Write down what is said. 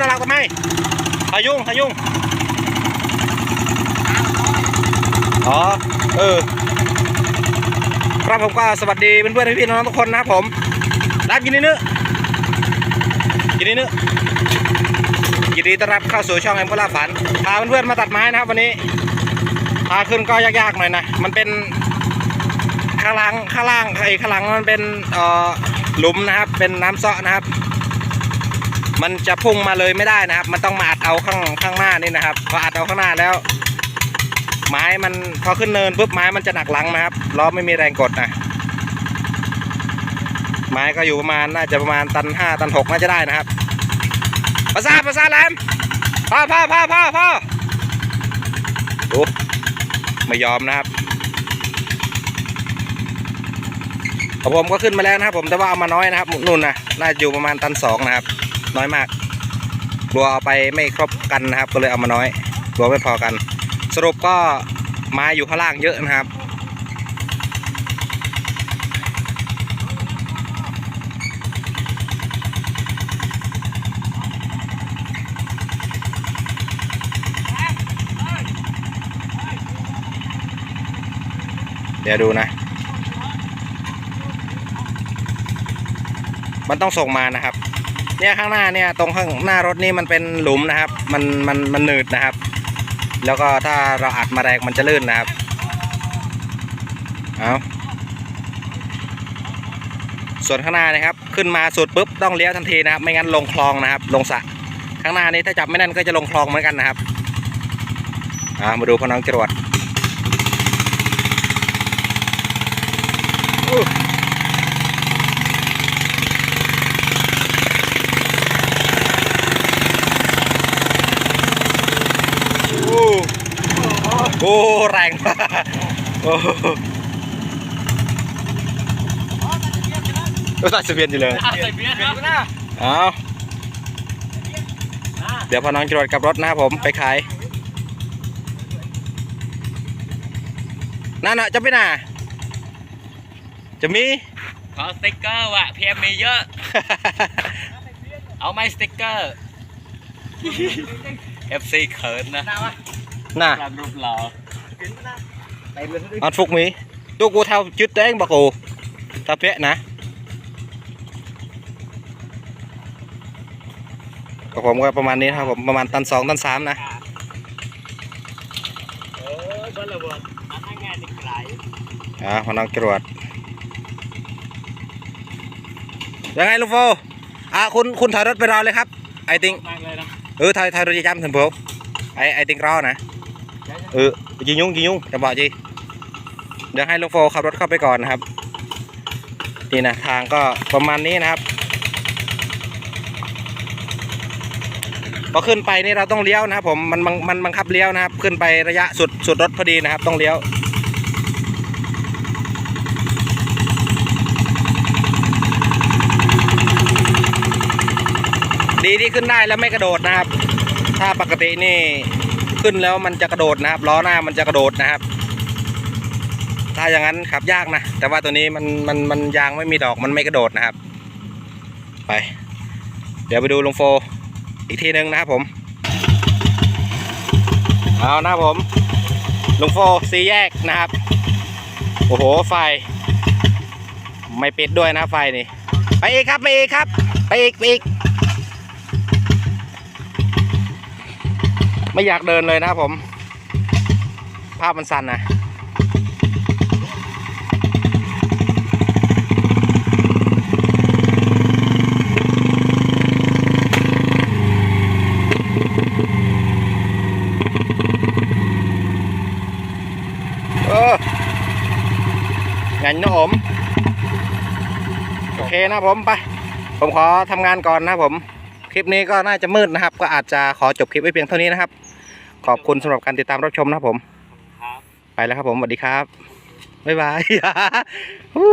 สลักทำไมพายุงพายุงอ๋อ เออ ครับผมก็สวัสดีเพื่อนๆพี่ๆน้องๆทุกคนนะครับผมรับยินดีเนื้อะยินดีเนื้อยินดีต้อนรับเข้าสู่ช่องแอมโคลาฝัน พาเพื่อนๆมาตัดไม้นะครับวันนี้ พาขึ้นก็ยากๆหน่อยนะ มันเป็นข้างล่างข้างล่างไอ้ข้างหลังมันเป็นเอ่อหลุมนะครับ เป็นน้ำเซาะนะครับ มันจะพุ่งมาเลยไม่ได้นะครับ มันต้องมาอัดเอาข้างข้างหน้านี่นะครับ พออัดเอาข้างหน้าแล้ว ไม้มันพอขึ้นเนินปุ๊บไม้มันจะหนักหลังนะครับล้อไม่มีแรงกดนะไม้ก็อยู่ประมาณน่าจะประมาณตันห้าตันหกน่าจะได้นะครับประสาทประสาทแหลมพ่อพ่อพ่อพ่อพ่อดูไม่ยอมนะครับผมก็ขึ้นมาแล้วนะครับ ผมแต่ว่าเอามาน้อยนะครับนู่นนะน่าจะอยู่ประมาณตันสองนะครับ น้อยมากกลัวเอาไปไม่ครบกันนะครับ ก็เลยเอามาน้อยกลัวไม่พอกัน สรุปก็ไม้อยู่ข้างล่างเยอะนะครับ เดี๋ยวดูนะ มันต้องส่งมานะครับ เนี่ยข้างหน้าเนี่ยตรงข้างหน้ารถนี่มันเป็นหลุมนะครับ มันมันมันหนืดนะครับ แล้วก็ถ้าเราอัดมาแรงมันจะลื่นนะครับเอาส่วนข้างหน้านะครับ ขึ้นมาสุดปุ๊บต้องเลี้ยวทันทีนะครับ ไม่งั้นลงคลองนะครับ ลงสระข้างหน้านี้ถ้าจับไม่แน่นก็จะลงคลองเหมือนกันนะครับอ่ามาดูพน้องจรวดอู้อู้ โอ้แรงมากโอ้โหก็ตัดสเบียนอยู่เลยใส่เบียร์นะเอาเดี๋ยวพอน้องจรวดกับรถนะครับผมไปขายนั่นน่ะจะไปไหนจะมีขอสติ๊กเกอร์ว่ะพีเอ็มมีเยอะ เอาไหมสติ๊กเกอร์ FC เขินนะ น่ะรูปหล่ออันฟุกมีตัวกูเท่าจุดเต้งบักกูถ้าเป๊ะนะก็ผมก็ประมาณนี้ครับผมประมาณตันสองตันสามนะเออเบอร์ละบนอันนั้นง่ายดิไกลอ่าพน้องจรวดยังไงลุงโฟอะคุณคุณถอยรถไปรอเลยครับไอติงเออถอยถอยรถจะจำถึงผมไอไอติงรอนะ เออยิงยุ่งยิงยุ่งจะบอกจีเดี๋ยวให้ลุงโฟขับรถเข้าไปก่อนนะครับนี่นะทางก็ประมาณนี้นะครับพอขึ้นไปนี่เราต้องเลี้ยวนะครับ ผมมันมันมันบังคับเลี้ยวนะครับ ขึ้นไประยะสุดสุดรถพอดีนะครับ ต้องเลี้ยวดีที่ขึ้นได้แล้วไม่กระโดดนะครับ ถ้าปกตินี่ ขึ้นแล้วมันจะกระโดดนะครับล้อหน้ามันจะกระโดดนะครับ ถ้าอย่างนั้นขับยากนะแต่ว่าตัวนี้มันมันมันยางไม่มีดอกมันไม่กระโดดนะครับ ไป เดี๋ยวไปดูลุงโฟ อีกทีหนึ่งนะครับผมเอานะครับผมลุงโฟสีแยกนะครับ โอ้โหไฟ ไม่ปิดด้วยนะไฟนี่ ไปอีกครับ ไปอีกครับ ไปอีกไปอีก ไม่อยากเดินเลยนะครับผม ภาพมันสั่นนะเงั้นนะผม โอเคนะผมไป ผมขอทำงานก่อนนะผม ลิปนี้ก็น่าจะมืดนะครับ ก็อาจจะขอจบคลิปไว้เพียงเท่านี้นะครับ ขอบคุณสำหรับการติดตามรับชมนะครับผมครับไปแล้วครับผมสวัสดีครับ บ๊ายบายฮู้